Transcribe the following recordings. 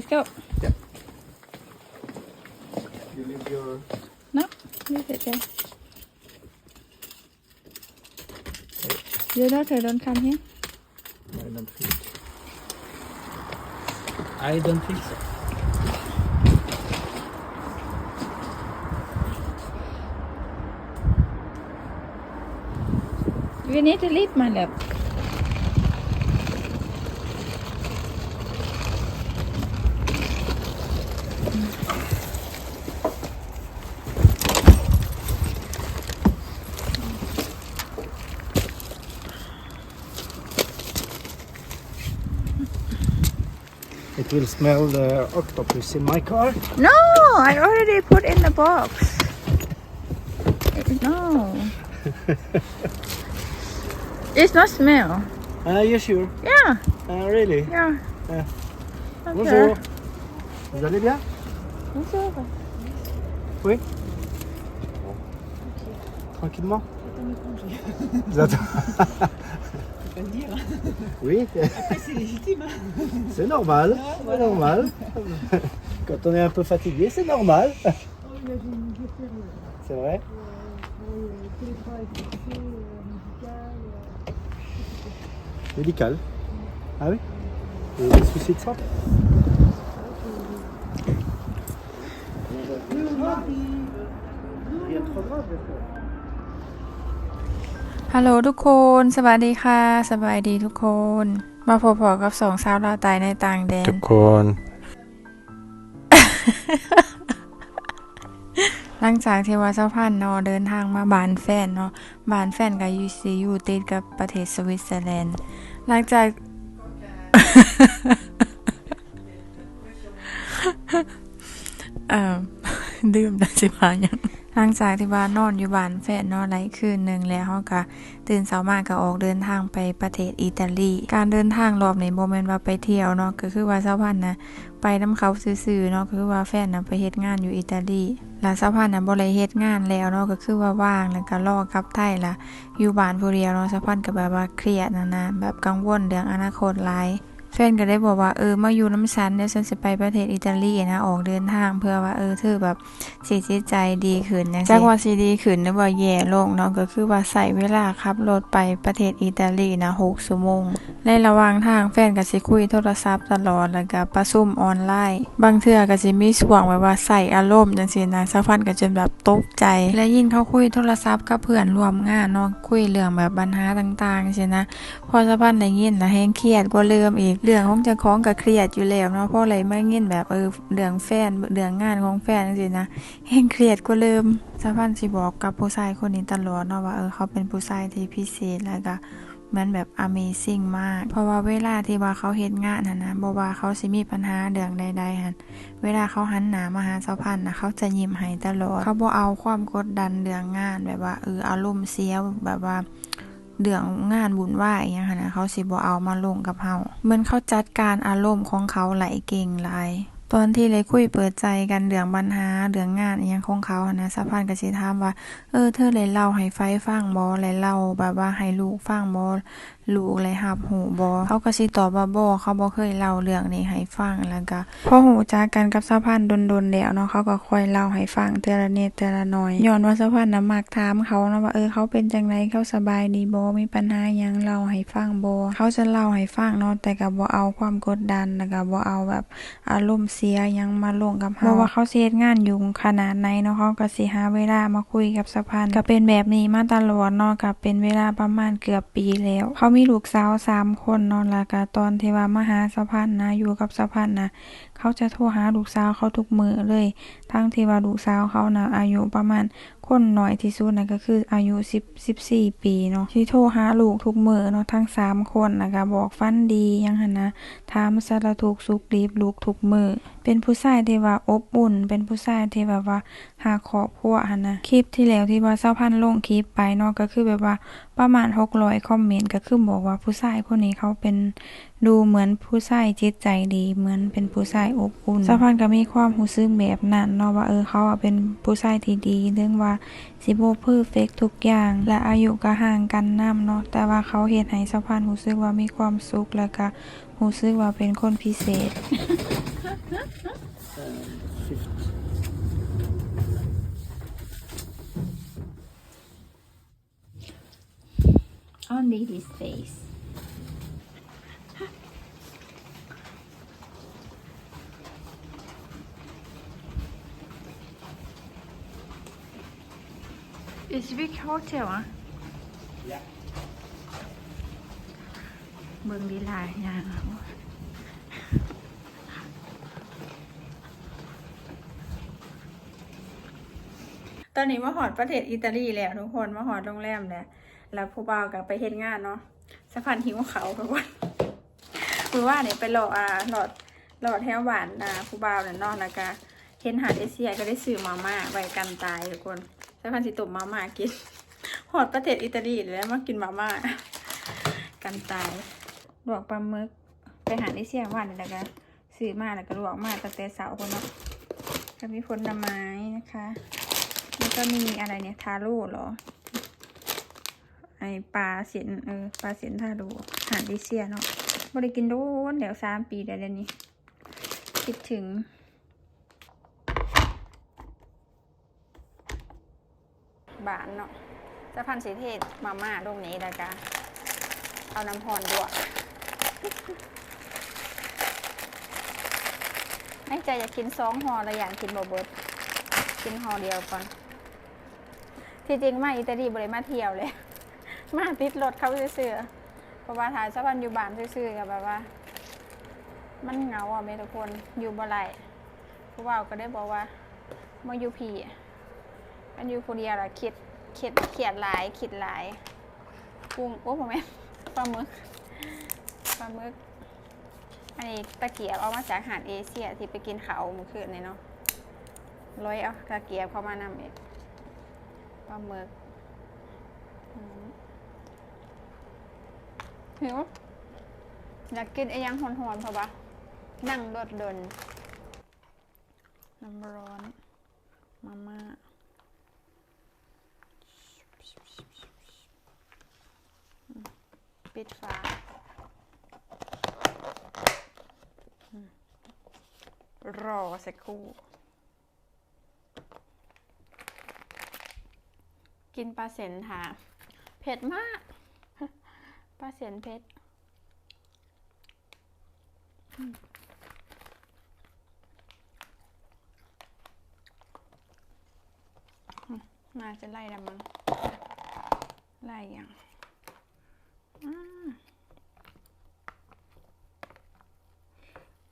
let's go. You leave your no leave it there. Your daughter don't come here? I don't think. I don't think so. we need to leave my love It will smell the octopus in my car. No, I already put in the box. No. it's not smell. Are you sure? Yeah, Uh, really? yeah. Yeah. Okay. Bonjour. Vous allez bien Bonjour. Oui. Tranquillement Vous attendez pas le dire. Oui, Après, c'est légitime. hein. c'est normal. C'est normal. Quand on est un peu fatigué, c'est normal. Oh, là. C'est vrai Euh, euh, télétravail forcé, euh, médical. euh, Médical. Ah oui Vous avez des soucis de santé Rien de trop grave, d'accord. ฮัลโหลทุกคน สวัสดีค่ะ สบายดีทุกคน มาพบๆกับสองสาวลาวตายในต่างแดน ทุกคน หลังจากที่ว่าเจ้าพันธุ์เนาะเดินทางมาบานแฟนเนาะบานแฟนกับยูซีอยู่ติดกับประเทศสวิตเซอร์แลนด์ หลังจาก เอ่อดื่มได้สิพายัง หลังจากที่ว่านอนอยู่บ้านแฟนนอนไรคืนหนึ่งแล้วเฮาก็ตื่นเช้ามาก็ออกเดินทางไปประเทศอิตาลี การเดินทางรอบนี้บ่แม่นว่าไปเที่ยวเนาะก็คือว่าเจ้าพันนะไปนํเขาซื่อๆเนาะก็คือว่าแฟนน่ะไปเฮ็ดงานอยู่อิตาลีแล้วเจ้าพันน่ะบ่ได้เฮ็ดงานแล้วเนาะก็คือว่าว่างแล้วก็รอกลับไทยล่ะอยู่บ้านผู้เดียวเนาะเจ้าพันก็แบบว่าเครียดนะนะแบบกังวลเรื่องอนาคตหลาย แฟนก็ได้บอกว่าเออมาอยู่น้ำฉันเดี๋ยวฉันจะไปประเทศอิตาลีนะออกเดินทางเพื่อว่าเออเธอแบบสิจิตใจดีขึ้นจังซี่จากว่าสิดีขึ้นหรือว่าแย่ลงเนาะก็คือว่าใส่เวลาขับรถไปประเทศอิตาลีนะ6ชั่วโมงในระหว่างทางแฟนก็สิคุยโทรศัพท์ตลอดแล้วก็ประชุมออนไลน์บางเทื่อก็สิมีช่วงแบบว่าใส่อารมณ์จังซี่นะสักพันก็จนแบบตกใจ และยิ่งเขาคุยโทรศัพท์กับเพื่อนร่วมงานเนาะคุยเรื่องแบบปัญหาต่างๆจังซี่นะพอสะพันได้ยินนะแฮงเครียดกว่าเริ่มอีกเรื่องของเจ้าของก็เครียดอยู่แล้วเนาะเพราะอะไรมายินแบบเออเรื่องแฟนเรื่องงานของแฟนจังนะแฮงเครียดกว่าเริ่มสะพันสิบอกกับผู้ชายคนนี้ตลอดเนาะว่าเออเขาเป็นผู้ชายที่พิเศษแล้วก็มันแบบ Amazing มาก เพราะว่าเวลาที่ว่าเขาเฮ็ดงานนะนะบ่ว่าเขาสิมีปัญหาเรื่องใดๆหันเวลาเขาหันหน้ามาหาสะพันนะเขาจะยิ้มให้ตลอด เขาบ่เอาความกดดันเรื่องงานแบบว่าเอออารมณ์เสียแบบว่า เดืองงานบุญไหวอยอหยังค่ะนะเขาสิบ่เอามาลงกับเฮาเหมือนเขาจัดการอารมณ์ของเขาไหลเก่งหลายตอนที่เลยคุยเปิดใจกันเรื่องปัญหาเรื่องงานอหยังของเขาหนะสะพานกสิถามว่า เออเธอเลยเล่าให้ไฟฟังบอเลยเล่าแบบว่าให้ลูกฟังบ่ ลูกเลยรับหูบ่เขาก็สิตอบว่าบ่เขาบ่เคยเล่าเรื่องนี้ให้ฟังแล้วก็พอหูจักกันกับสะพานดนๆแล้วเนาะเขาก็ค่อยเล่าให้ฟังเทื่ละนิดเทื่ละหน่อยย้อนว่าสะพานน่ะมักถามเขาเนาะว่าเออเขาเป็นจังไดเขาสบายดีบ่มีปัญหายังเล่าให้ฟังบ่เขาจะเล่าให้ฟังเนาะแต่ก็บ่เอาความกดดันแล้วก็บ่เอาแบบอารมณ์เสียยังมาลงกับเฮาว่าเขาเฮ็ดงานยุ่งขนาดไหนเนาะเขาก็สิหาเวลามาคุยกับสะพานก็เป็นแบบนี้มาตลอดเนาะก็เป็นเวลาประมาณเกือบปีแล้วเขามีีลูกสาวสามคนนอนละกะตอนที่ว่ามาหาสะพานนะอยู่กับสะพานนะเขาจะโทรหาลูกสาวเขาทุกมือเลย ทั้งที่ว่าลูกสาวเขานะอายุประมาณ คนน้อยที่สุดนะก็คืออายุ10 14 ปีเนาะที่โทรหาลูกทุกมือเนาะทั้งสามคนนะก็บอกฟันดียังหันนะถามสารทุกสุขดีลูกทุกมือเป็นผู้ชายที่ว่าอบอุ่น เป็นผู้ชายที่แบบว่าหาครอบครัวหันนะคลิปที่แล้วที่ว่าเจ้าพันลงคลิปไปเนาะก็คือแบบว่าประมาณ600คอมเมนต์ก็คือบอกว่าผู้ชายคนนี้เขาเป็น ดูเหมือนผู้ชายจิตใจดีเหมือนเป็นผู้ชายอบอุ่นสะพานก็มีความรู้สึกแบบนั้นเนาะว่าเออเขาอะเป็นผู้ชายที่ดีเรื่องว่าสิบ่เพอร์เฟกทุกอย่าง และอายุก็ห่างกันนํเนาะแต่ว่าเขาเฮ็ดให้สะพานรู้สึกว่ามีความสุขแล้วก็รู้สึกว่าเป็นคนพิเศษ Only his face. It's big hotel อะเบิ่งลีลาอย่างตอนนี้มาหอดประเทศอิตาลีแล้วทุกคนมาหอดโรงแรมแล้วแล้วผู้บ่าวกับไปเฮ็ดงานเนาะสะพานหิวเขาทุกคนคือว่าเนี่ยไปหลอดอ่าหลอดหลอดแถวบ้านอ่าผู้บ่าวเนี่ยนอนแล้วก็ เห็นหาดเอเชียก็ได้ซื้อมาม่าไว้กันตายทุกคนสะพานธุ์สิตุ่มมาม่ากินหอดประเทศอิตาลีแล้วมากินมาม่ากันตายลวกปลาหมึกไปหาได้เสี่ยงวันนี่แหละก็ซื้อมาแล้วก็ลวกมาตั้งแต่เสาคนเนาะก็มีผลไม้นะคะแล้วก็มีอะไรเนี่ยทาโร่เหรอ ไอปลาเสียนเออปลาเสียนทาโร่หาดิเซียเนาะบริกินโดนเดี๋ยวสามปีเดี๋ยวนี้คิดถึง บานเนาะสะพานสีเทศมาม่าตรงนี้แล้วก็เอาน้ำพรด้วยไม่ใจอยากกินสองห่อแล้วอยากกินบเบิร์ดกินห่อเดียวก่อน ที่จริงมาอิตาลีบริมาเที่ยวเลย มาติดรถเขาซื้อเพราะว่าถ่ายสะพานอยู่บ้านซื้อกับแบบว่า มันเหงาอะเมทุกคนอยู่บ่ไรผู้ว่าก็ได้บอกว่ามาอยู่พี่ กันอยู่คนเดียวละคิดคิดเขียดหลายคิดหลายกุ้งโอ้ผมแม่ปลาหมึกปลาหมึก อันนี้ตะเกียบเอามาจากหาดเอเชียที่ไปกินเขาเมื่อคืนนี่เนาะร้อยเอาตะเกียบเข้ามานำเองปลาหมึกหิวอยากกินไอ้ยังหอนๆเพราะปะนั่งรถเดินน้ำร้อน มาม่า ปิดฝาอืมรอสักครู่ กินปลาเสนค่ะ เผ็ดมาก ปลาเสนเผ็ดอืมอืมน่าจะไล่ละมั้งไล่ยัง อืม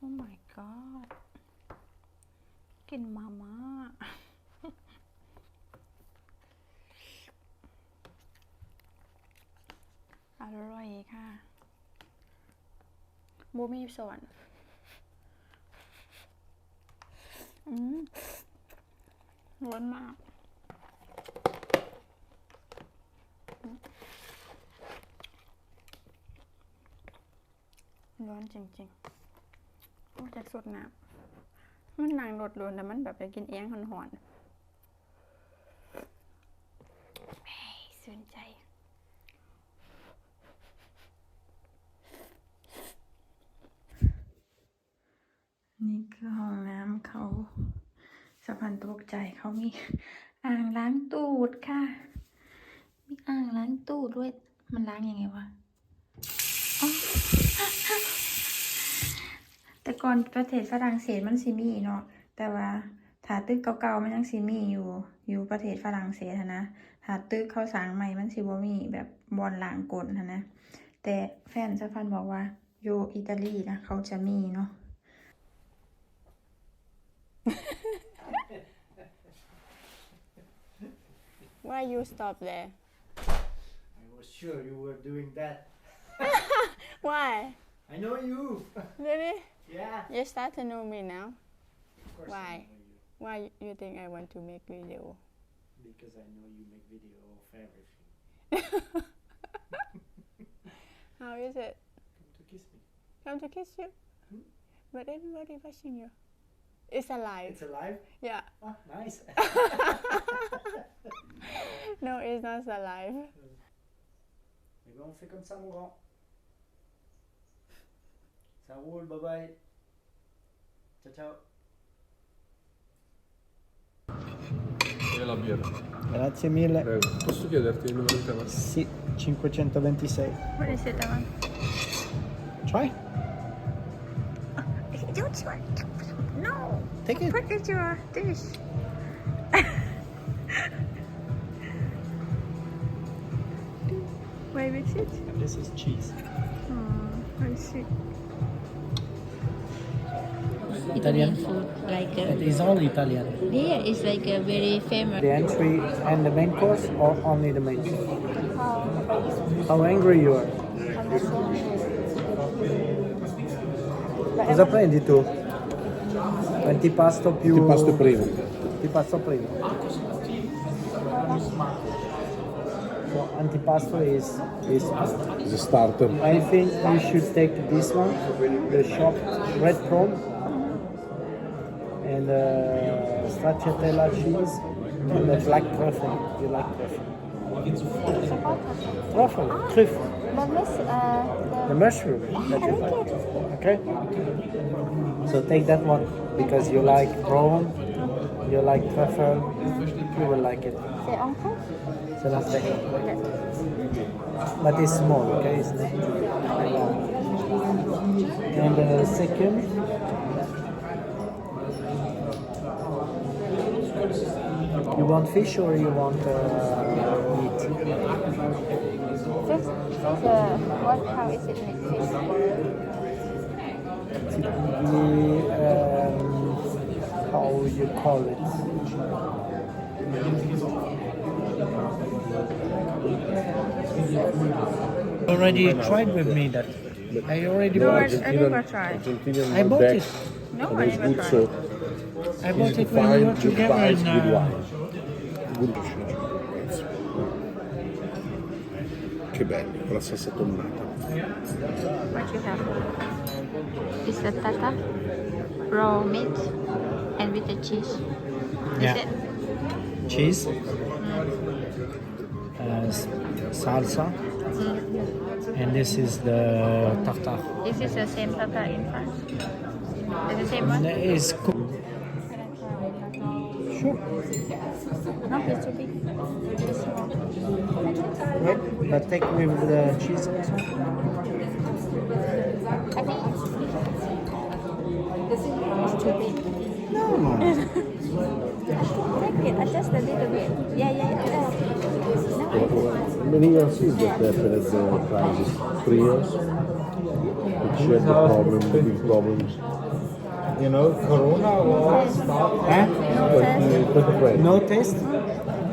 Oh my god กินมาม่า อร่อยค่ะ บูมีส่วนอืมร้อนมากร้อนจริงๆโอ้จะสดน้ำมันนางรดรวนแต่มันแบบไปกินเอี้ยงหอนๆเฮ้ยสนใจ นี่คือห้องน้ำเขา สะพานตกใจเขามีอ่างล้างตูดค่ะ มีอ่างล้างตูดด้วย มันล้างยังไงวะแต่ก่อนประเทศฝรั่งเศสมันสิมีเนาะ แต่ว่าถ้าตึกเก่าๆมันยังสิมีอยู่ อยู่ประเทศฝรั่งเศสหั้นนะถ้าตึกเขาสร้างใหม่มันสิบ่มีแบบบอนหลางกลหั้นนะ แต่แฟนสะพันบอกว่าอยู่อิตาลีนะเขาจะมีเนาะ Why you stop there? I was sure you were doing that. Why? I know you. Really? yeah. You start to know me now. Of course Why? I know you. Why you think I want to make video? Because I know you make video of everything. How is it? Come to kiss me. come to kiss you. Hmm? But everybody watching you. It's alive. It's alive? Yeah. Ah, nice. No, it's not alive. Ben, on fait comme ça, mon grand. Ça roule, bye bye. Ciao, ciao. E la birra. Grazie mille. Prego. Posso chiederti il numero di telefono? Sì, 526. What is it, Aman? Try. Don't you No! Take it. Put it your dish. Wait, which it? This is cheese. Oh, I see. Italian. food like uh, It is all Italian. Yeah, it's like a very famous The entry and the main course or only the main course? How angry you are? Cosa prendi tu? Antipasto più... Antipasto primo. Antipasto primo. So antipasto is is a starter. I think you should take this one, the shop red prawn and uh, stracciatella cheese and the black truffle. You like truffle? Truffle, truffle. The mushroom that you like. Okay? So take that one because you like prawn, you like truffle, you will like it. C'est la steak. But it's small, okay? It's not too. And the second, you want fish or you want uh, meat? This, this uh, what, how is it made fish? Typically, um, how you call it? Already tried with me that. I already No, I, bought it. I never tried. I bought it. No, I it's never good tried. So I bought it when we were find, good together price, in. good Uh, wine. Che belli, con la salsa tonnata. What you have? is a tata raw meat and with the cheese. Yeah. Is it? cheese, uh, s- salsa, and this is the tartare. This is the same tata in France. It's the same one. it is cooked. Sure. No, it's too big. It's But take with the cheese also. I think it's too big. No, no. Take it, adjust a little bit. Yeah, yeah, yeah. Many years is that happened at the crisis. Three years. Which had the problem, big problems. You know, Corona was started. Huh? But uh, the friend, No taste? it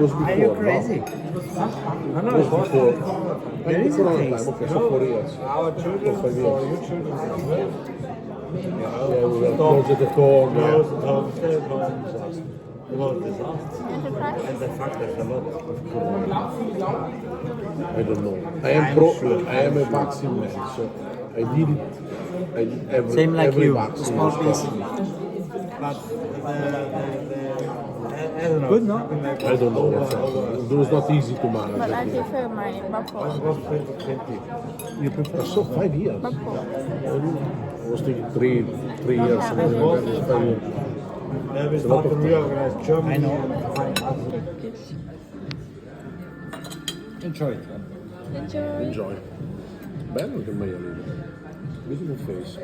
was before. Are you no? crazy? No, no, it was before. There is a Corona taste. time, okay, so four years. our children, For five for years. you children as well. You Yeah, we were close at the home. close Yeah. at home, stay at disaster. It was disaster. And the fact that a lot of Corona. I don't know. I am pro. I am a vaccine man, so I did it. Every, Same like every you, box small. But I don't know. Good, no? I don't know. It was not easy to manage. But I prefer my Bappo. You prefer? So five years. Bappo. I was thinking three, three years. Enjoy. Enjoy. Enjoy it. Enjoy. Bello che maialino. Beautiful face.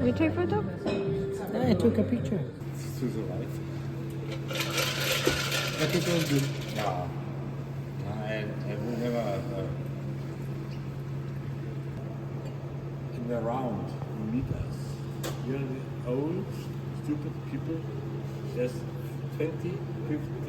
We take photo? Yeah, I took a picture. But it was good. No, I, I would never. Uh, in the round, meet us. You're the old, stupid people. There's 20, 15